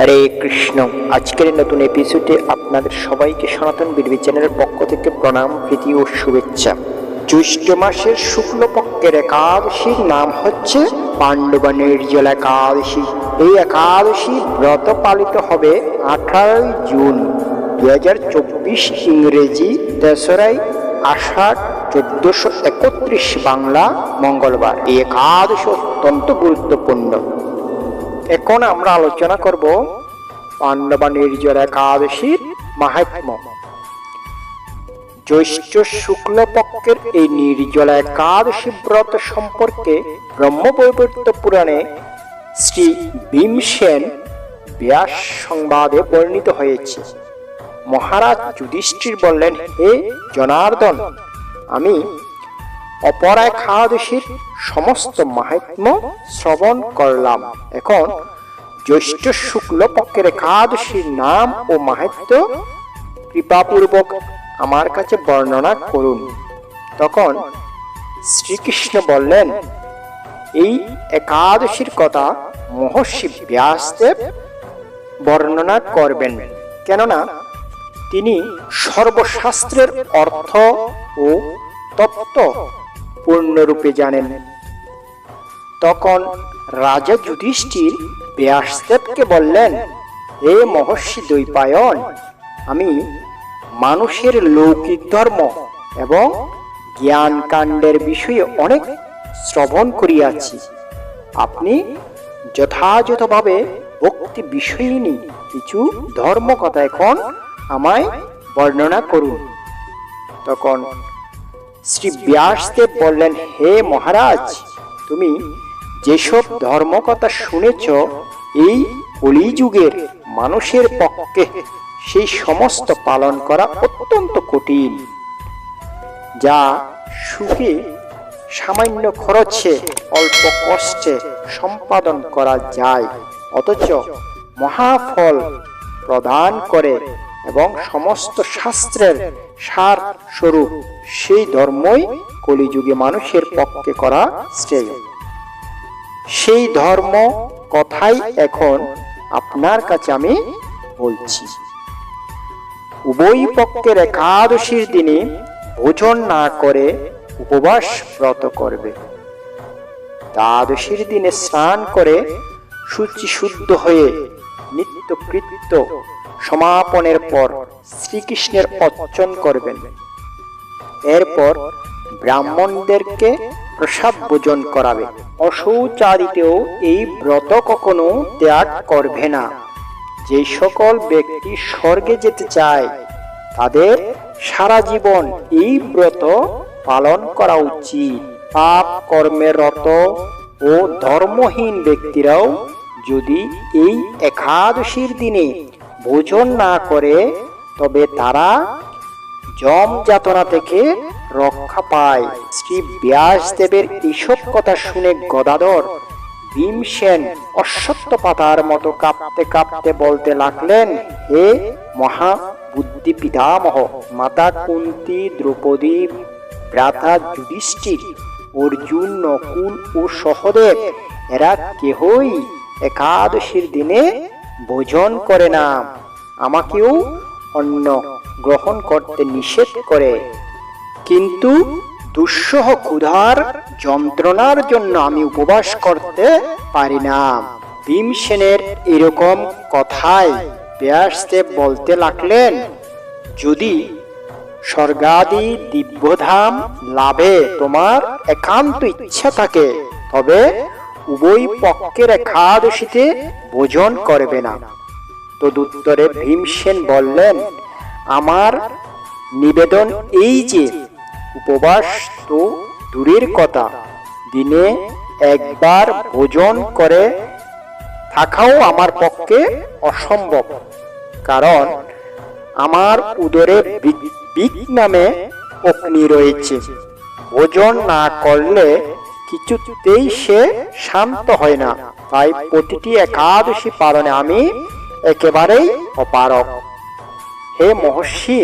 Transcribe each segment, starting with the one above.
হরে কৃষ্ণ। আজকের নতুন এপিসোডে আপনাদের সবাইকে সনাতন বিরবি চ্যানেলের পক্ষ থেকে প্রণাম, প্রীতি ও শুভেচ্ছা। জ্যৈষ্ঠ মাসের শুক্লপক্ষের একাদশীর নাম হচ্ছে পাণ্ডবা নির্জল একাদশী এই একাদশী ব্রত পালিত হবে আঠারোই জুন দু হাজার চব্বিশ ইংরেজি তেসরাই আষাঢ় চোদ্দশো একত্রিশ বাংলা মঙ্গলবার। এই একাদশী অত্যন্ত গুরুত্বপূর্ণ। এখন আমরা আলোচনা করব পাণ্ডবা নির্জর একাদশীর মাহাত্ম। জ্যৈষ্ঠ শুক্ল পক্ষের এই নির্জলা একাদশী ব্রত সম্পর্কে ব্রহ্মবৈবর্ত পুরাণে শ্রী ভীমসেন ব্যাস সংবাদে বর্ণিত হয়েছে। মহারাজ যুধিষ্ঠির বললেন, হে জনার্দন, আমি অপরা একাদশীর সমস্ত মাহাত্ম শ্রবণ করলাম। এখন জ্যৈষ্ঠ শুক্ল পক্ষের একাদশীর নাম ও মাহাত্ম কৃপাপূর্বক আমার কাছে বর্ণনা করুন। তখন শ্রীকৃষ্ণ বললেন, এই একাদশীর কথা মহর্ষি ব্যাসদেব বর্ণনা করবেন। কেননা তিনি সর্বশাস্ত্রের অর্থ ও তত্ত্ব পূর্ণরূপে জানেন। তখন রাজা যুধিষ্ঠির ব্যাসদেবকে বললেন, হে মহর্ষি দ্বৈপায়ন, আমি মানুষের লৌকিক ধর্ম এবং জ্ঞান কাণ্ডের বিষয়ে অনেক শ্রবণ করিয়াছি। আপনি যথাযথভাবে ভক্তি বিষয়িনী কিছু ধর্ম কথা এখন আমায় বর্ণনা করুন। তখন শ্রী ব্যাসদেব বললেন, হে মহারাজ, তুমি যেসব ধর্মকথা শুনেছ, এই কলিযুগের মানুষের পক্ষে সেই সমস্ত পালন করা অত্যন্ত কঠিন, যা সুখে সামান্য খরচে, অল্প কষ্টে সম্পাদন করা যায়। অথচ মহাফল প্রদান করে এবং সমস্ত শাস্ত্রের সার স্বরূপ সেই ধর্মই কলিযুগে মানুষের পক্ষে করা শ্রেয়। সেই ধর্ম কথাই এখন আপনার কাছে আমি বলছি। উভয় পক্ষের একাদশীর দিনে ভোজন না করে উপবাস ব্রত করবে। দ্বাদশীর দিনে স্নান করে সূচি শুদ্ধ হয়ে কৃত্য সমাপনের পর শ্রীকৃষ্ণের অর্চন করবেন। এরপর ব্রাহ্মণদেরকে প্রসাদ ভোজন করাবে। অশৌচারিতেও এই ব্রত কখনো ত্যাগ করবে না। যে সকল ব্যক্তি স্বর্গে যেতে চায়, তাদের সারা জীবন এই ব্রত পালন করা উচিত। পাপ কর্মের রত ও ধর্মহীন ব্যক্তিরাও যদি এই একাদশীর দিনে ভোজন না করে, তবে তারা জম যাতনা থেকে রক্ষা পায়। শ্রী ব্যাসদেবের এইসব কথা শুনে গদাধর ভীমসেন অশ্বত্থ পাতার মতো কাঁপতে কাঁপতে বলতে লাগলেন, হে মহা বুদ্ধি পিতামহ, মাতা কুন্তি দ্রৌপদী, ভ্রাতা যুধিষ্ঠির, অর্জুন, নকুল ও সহদেব, এরা কেহই একাদশীর দিনে ভোজন করে না। আমাকেও অন্ন গ্রহণ করতে নিষেধ করে। কিন্তু দুঃসহ ক্ষুধার যন্ত্রণার জন্য আমি উপবাস করতে পারি না। ভীমসেনের এরকম কথায় ব্যাসদেব বলতে লাগলেন, যদি স্বর্গাদি দিব্যধাম লাভে তোমার একান্ত ইচ্ছা থাকে, তবে উভয় পক্ষের একাদশীতে ভোজন করবে না। তদুত্তরে ভীমসেন বললেন, আমার নিবেদন এই যে, উপবাস তো দূরের কথা। দিনে একবার ভোজন করে থাকাও আমার পক্ষে অসম্ভব। কারণ আমার উদরে বিক নামে অগ্নি রয়েছে। ভোজন না করলে কিছুতেই সে শান্ত হয় না। তাই প্রতিটি একাদশী পালনে আমি একেবারেই অপারক হে মহর্ষি,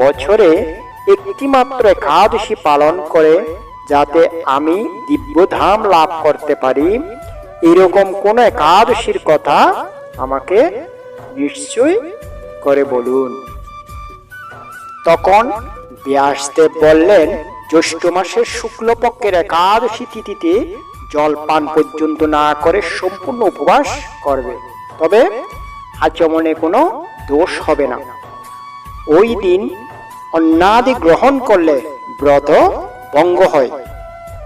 বছরে একটি মাত্র একাদশী পালন করে যাতে আমি দিব্যধাম লাভ করতে পারি, এরকম কোন একাদশীর কথা আমাকে নিশ্চয় করে বলুন। তখন ব্যাসদেব বললেন জ্যৈষ্ঠ মাসের শুক্লপক্ষের একাদশী তিথিতে জলপান পর্যন্ত না করে সম্পূর্ণ উপবাস করবে। তবে আচমনে কোনো দোষ হবে না। ওই দিন অন্নাদি গ্রহণ করলে ব্রত ভঙ্গ হয়।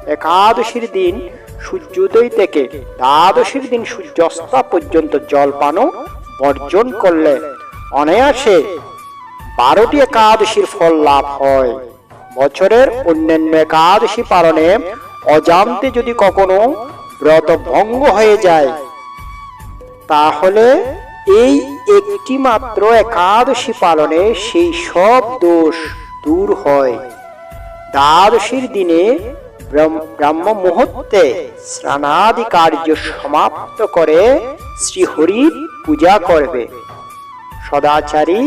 একাদশীর দিন সূর্যোদয় থেকে দ্বাদশীর দিন সূর্যাস্ত পর্যন্ত জলপানও বর্জন করলে অনায়াসে বারোটি একাদশীর ফল লাভ হয়। বছরের অন্যান্য একাদশী পালনে অজান্তে যদি কখনো ব্রত ভঙ্গ হয়ে যায়, তাহলে এই একটি মাত্র একাদশী পালনে সেই সব দোষ দূর হয়। দ্বাদশীর দিনে ব্রহ্ম মুহূর্তে স্নানাদি কার্য সমাপ্ত করে শ্রীহরির পূজা করবে। সদাচারী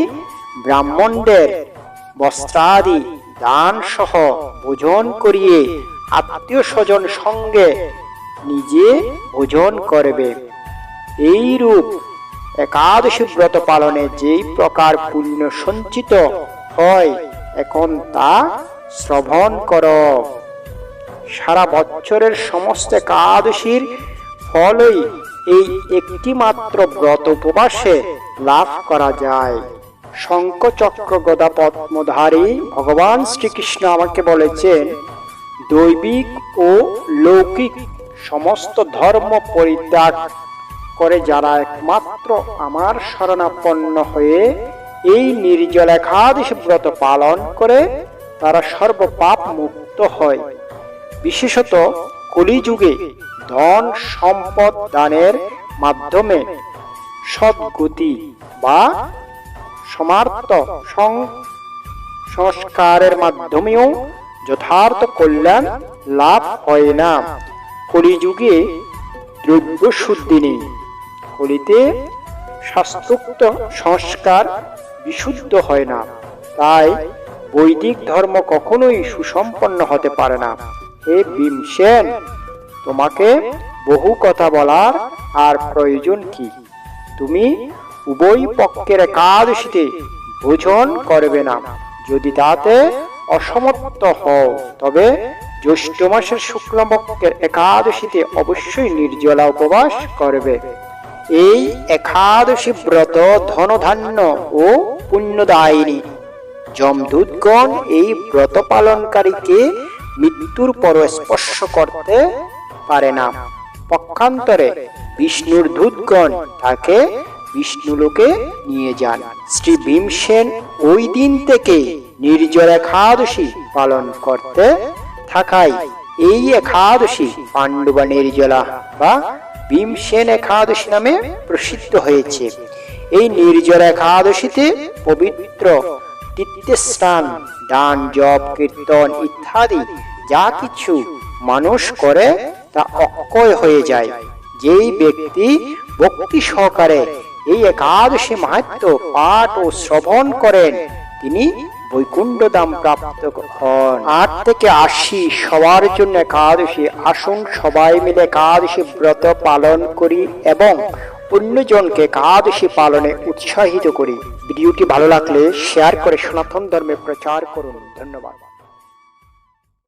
ব্রাহ্মণদের বস্ত্রাদি দান সহ ভোজন করিয়ে আত্মীয় স্বজন সঙ্গে নিজে ভোজন করবে। এই রূপ একাদশী ব্রত পালনে যেই প্রকার পুণ্য সঞ্চিত হয়, এখন তা শ্রবণ কর। সারা বছরের সমস্ত একাদশীর ফলই এই একটি মাত্র ব্রত উপবাসে লাভ করা যায়। শঙ্খ চক্র গদা পদ্মধারী ভগবান শ্রীকৃষ্ণ আমাকে বলেছেন, দৈবিক ও লৌকিক সমস্ত ধর্ম পরিত্যাগ করে যারা একমাত্র আমার শরণাপন্ন হয়ে এই নির্জল একাদশ ব্রত পালন করে, তারা সর্বপাপ মুক্ত হয়। বিশেষত কলিযুগে ধন সম্পদ দানের মাধ্যমে সদ্গতি বা সমার্থ সংস্কারের মাধ্যমেও যথার্থ কল্যাণ লাভ হয় না। কলিযুগে দ্রব্য শুদ্ধি নেই কলিতে শাস্ত্রোক্ত সংস্কার বিশুদ্ধ হয় না। তাই বৈদিক ধর্ম কখনোই সুসম্পন্ন হতে পারে না। হে ভীমসেন তোমাকে বহু কথা বলার আর প্রয়োজন কি? তুমি উভয় পক্ষের একাদশীতে ভোজন করবে না। যদি তাতে অসমর্থ হও, তবে জ্যৈষ্ঠ মাসের শুক্লপক্ষের একাদশীতে অবশ্যই নির্জলা উপবাস করবে। এই একাদশী ব্রত ধনধান্য ও পুণ্যদায়িনী। যমদূতগণ এই ব্রত পালনকারীকে মৃত্যুর পর স্পর্শ করতে পারে না। পক্ষান্তরে বিষ্ণুর দূতগণ তাকে বিষ্ণুলোকে নিয়ে যান। শ্রী ভীমসেন ওই দিন থেকে নির্জর একাদশী পালন করতে থাকায় এই একাদশী পাণ্ডবা নির্জলা বা ভীমসেন একাদশী নামে প্রসিদ্ধ হয়েছে। এই নির্জর একাদশীতে পবিত্র তীর্থস্নান দান, জপ, কীর্তন ইত্যাদি যা কিছু মানুষ করে তা অক্ষয় হয়ে যায়। যেই ব্যক্তি ভক্তি সহকারে এই একাদশী মাহাত্ম পাঠ ও শ্রবণ করেন। তিনি বৈকুণ্ঠ দাম প্রাপ্ত হন। আট থেকে আশি সবার জন্য একাদশী আসুন সবাই মিলে একাদশী ব্রত পালন করি এবং অন্যজনকে একাদশী পালনে উৎসাহিত করি। ভিডিওটি ভালো লাগলে শেয়ার করে সনাতন ধর্মে প্রচার করুন। ধন্যবাদ।